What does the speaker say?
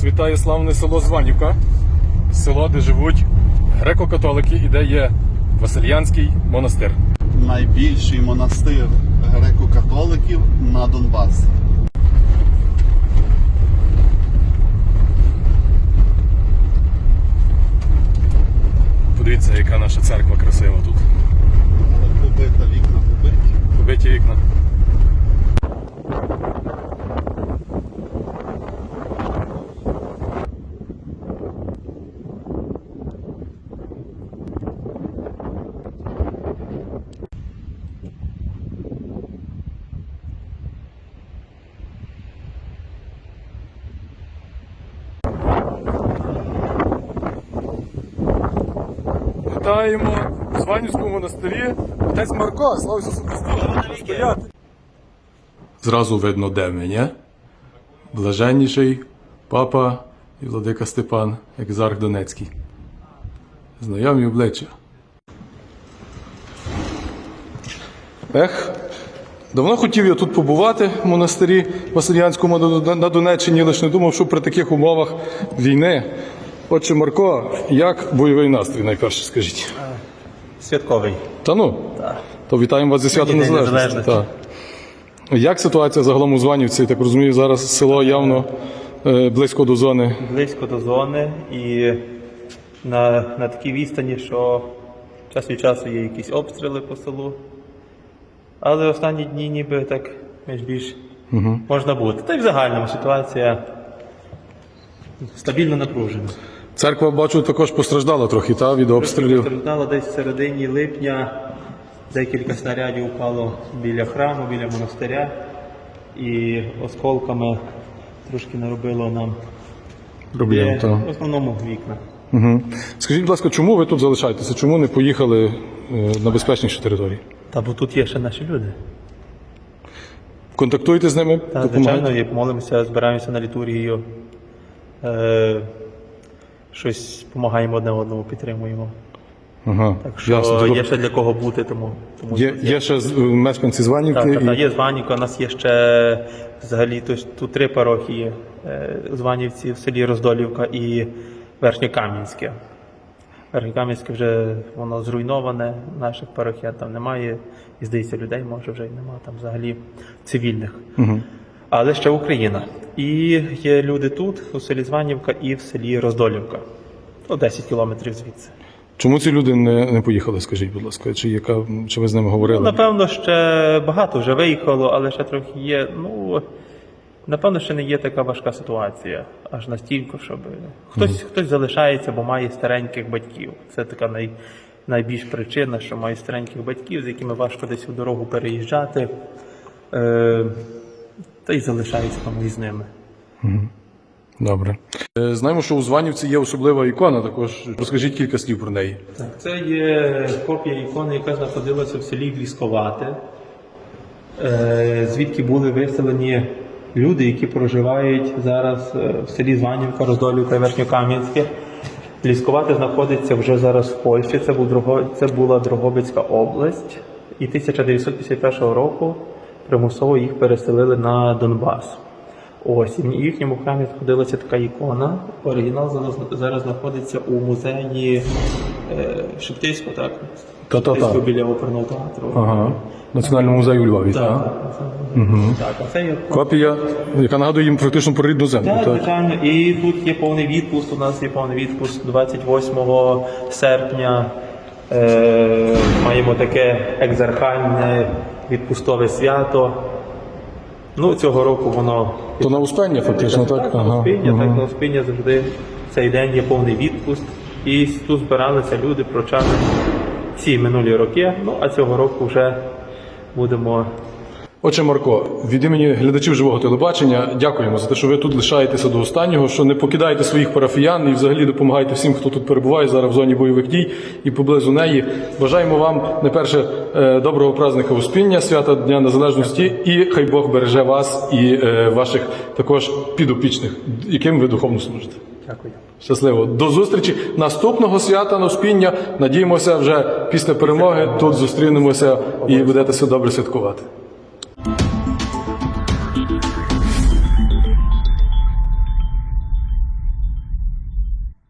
Вас вітає славне село Званівка, село, де живуть греко-католики і де є Васильянський монастир. найбільший монастир греко-католиків на Донбасі. Подивіться, яка наша церква красива тут. Побита вікна побиті. Побиті вікна. Вітаємо в Званівському монастирі. Отець Марко, слава Ісусу Христу! Стояти. Зразу видно, де ми, ні? Блаженніший папа і владика Степан, екзарх Донецький. Знайомі обличчя. Ех, давно хотів я тут побувати в монастирі Васильянському на- на Донеччині, лише не думав, що при таких умовах війни. Отче Марко, як бойовий настрій, найперше скажіть? Святковий. Та ну, то вітаємо вас зі святом День Незалежності. Так. Як ситуація загалом у Званівці? Так розумію, зараз село явно е, близько до зони. Близько до зони і на, на такій відстані, що час від часу є якісь обстріли по селу. Але останні дні ніби так більш угу. можна бути. Та й в загальному ситуація стабільно напружена. Церква, бачу, також постраждала трохи та, від обстрілів. Постраждало десь в середині липня декілька снарядів упало біля храму, біля монастиря, і осколками трошки наробило нам Проблем, та. в основному вікна. Угу. Скажіть, будь ласка, чому ви тут залишаєтеся? Чому не поїхали е, на безпечніші території? Та бо тут є ще наші люди. Контактуєте з ними? Та, допомагаєте? звичайно, як молимося, збираємося на літургію. Е, щось допомагаємо одне одному, підтримуємо. Ага. Так що Ясно. Є ще для кого бути, тому, тому Є, є ще з- мешканці Званівки. Так, так, і- так, є Званівка, у нас є ще взагалі тут, тут три парохії. Е, Званівці в селі Роздолівка і Верхньокам'янське. Верхньокам'янське вже воно зруйноване, наших парохіян там немає. І здається, людей може вже й немає там взагалі цивільних. Але ще Україна. І є люди тут, у селі Званівка і в селі Роздолівка. О 10 кілометрів звідси. Чому ці люди не, не поїхали, скажіть, будь ласка? Чи, яка, чи ви з ними говорили? Ну, напевно, ще багато вже виїхало, але ще трохи є. Ну напевно, ще не є така важка ситуація, аж настільки, щоб хтось, хтось залишається, бо має стареньких батьків. Це така най, найбільш причина, що має стареньких батьків, з якими важко десь у дорогу переїжджати. Е, та й залишається тому із ними. Добре. Е, Знаємо, що у Званівці є особлива ікона, також розкажіть кілька слів про неї. Так, Це є копія ікони, яка знаходилася в селі Глісковате, е, звідки були виселені люди, які проживають зараз е, в селі Званівка, Роздолівка і Верхньокам'янське. Глісковате знаходиться вже зараз в Польщі. Це, був це була Дрогобицька область. І 1951 року примусово їх переселили на Донбас. Ось і в їхньому храмі знаходилася така ікона. Оригінал зараз, зараз знаходиться у музеї е, Шептицького, так? Шептицького біля оперного театру. Ага. Національному музеї у Львові. Так, Так. так, так, а це є Копія, яка нагадує їм практично про рідну землю. так, Так. звичайно. І тут є повний відпуск. У нас є повний відпуск 28 серпня. Е, маємо таке екзархальне відпустове свято. Ну, цього року воно То на Успення фактично, так? Так, на Успіння, так, на Успіння завжди цей день є повний відпуск. І тут збиралися люди прочати ці минулі роки. Ну а цього року вже будемо Отже, Марко, від імені глядачів живого телебачення дякуємо за те, що ви тут лишаєтеся до останнього, що не покидаєте своїх парафіян і взагалі допомагаєте всім, хто тут перебуває зараз в зоні бойових дій і поблизу неї. Бажаємо вам найперше е, доброго праздника Успіння, свята Дня Незалежності, і хай Бог береже вас і е, ваших також підопічних, яким ви духовно служите. дякую. Щасливо. До зустрічі наступного свята на Успіння. Надіємося, вже після перемоги тут зустрінемося і будете все добре святкувати.